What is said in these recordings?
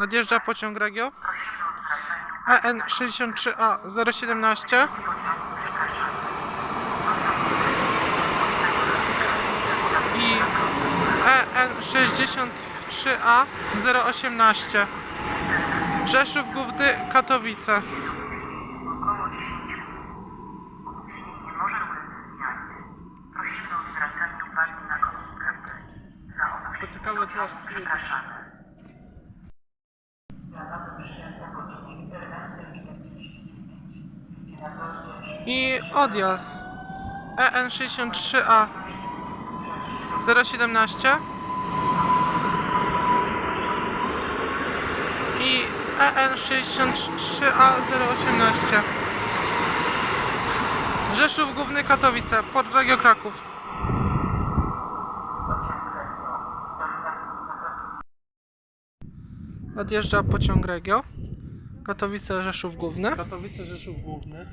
Nadjeżdża pociąg Regio. E EN 63A 017. I E EN 63A 018. Rzeszów Główny Katowice. I odjazd. E EN 63A 017 i E EN 63A 018 Rzeszów Główny Katowice, Port Regio Kraków. Odjeżdża pociąg Regio Katowice, Rzeszów Główny. Katowice, Rzeszów Główny.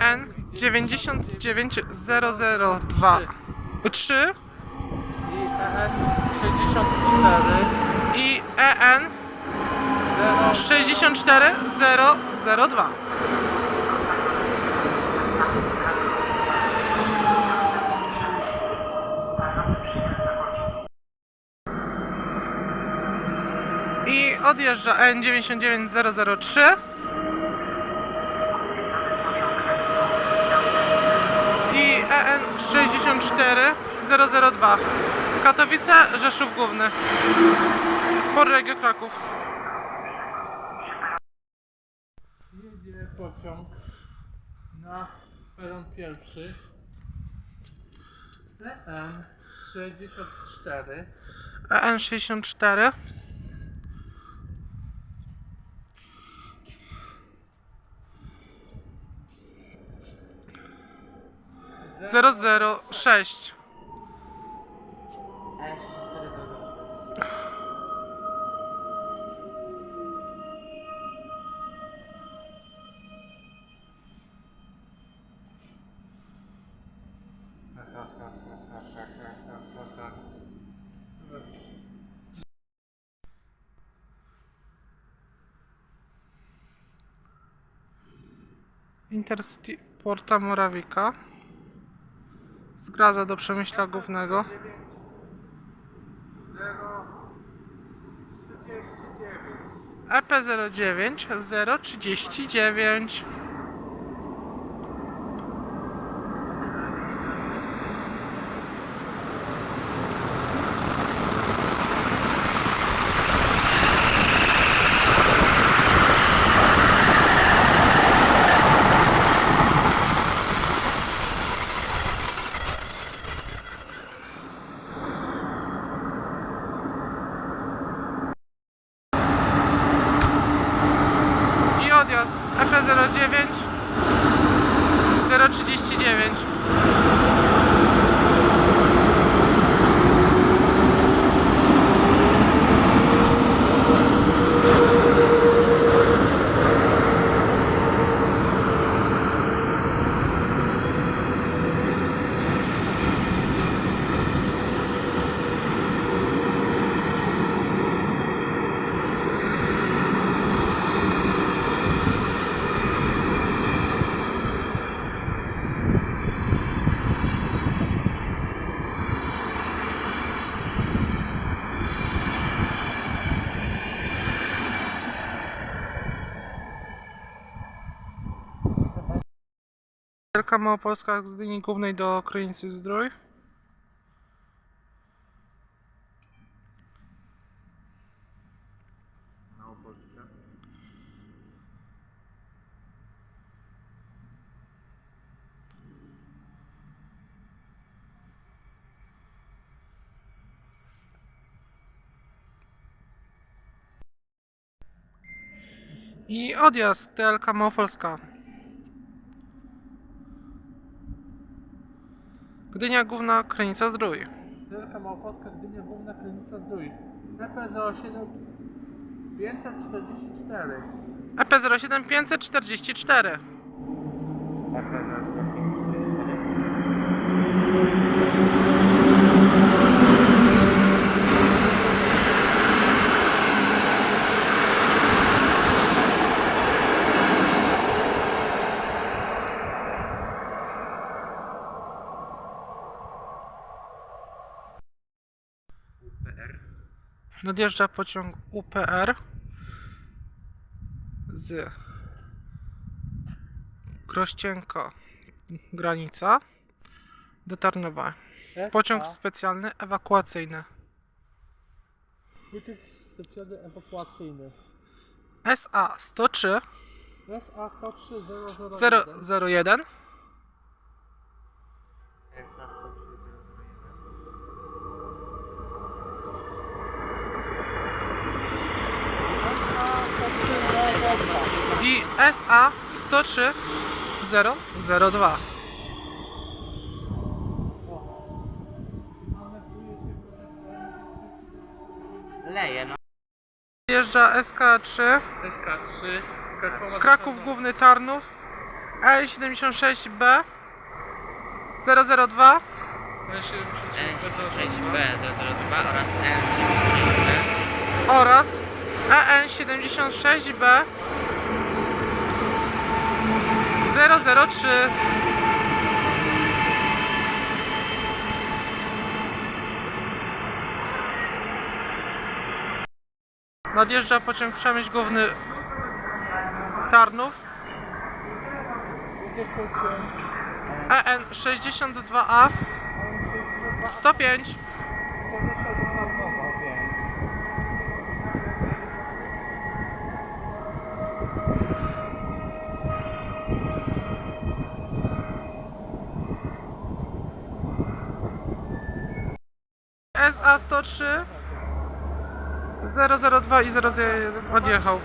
EN 99002 3 I EN 64 i EN 0 64002 I odjeżdża EN 99003 i EN 64002 Katowice, Rzeszów Główny. Port Regio Kraków. Jedzie pociąg na peron pierwszy. EN 64 006 Intercity Porta Morawika zgradza do Przemyśla Głównego. E EP09 039 0,09 0,39 Wielka Małopolska z linii głównej do Krynicy Zdrój. I odjazd TLK Małopolska. Gdynia Główna, Krynica Zdrój. Wielka Małopolska, Gdynia Główna, Krynica Zdrój. EP 07 544 EP07 544. Nadjeżdża pociąg UPR z Krościenko granica do Tarnowa. Pociąg specjalny ewakuacyjny Pociąg specjalny ewakuacyjny. SA 103 SA 103 001. SA 103 002. Leje, no. Jeżdża SK3 SK3 z Krakowa Kraków. Główny Tarnów L76B 002 N76B 002 oraz N76B oraz E EN76B 003 Nadjeżdża pociąg Przemyśl Główny Tarnów. Jedzie pociąg E EN62A 105 SA 103 002 i 001 odjechał.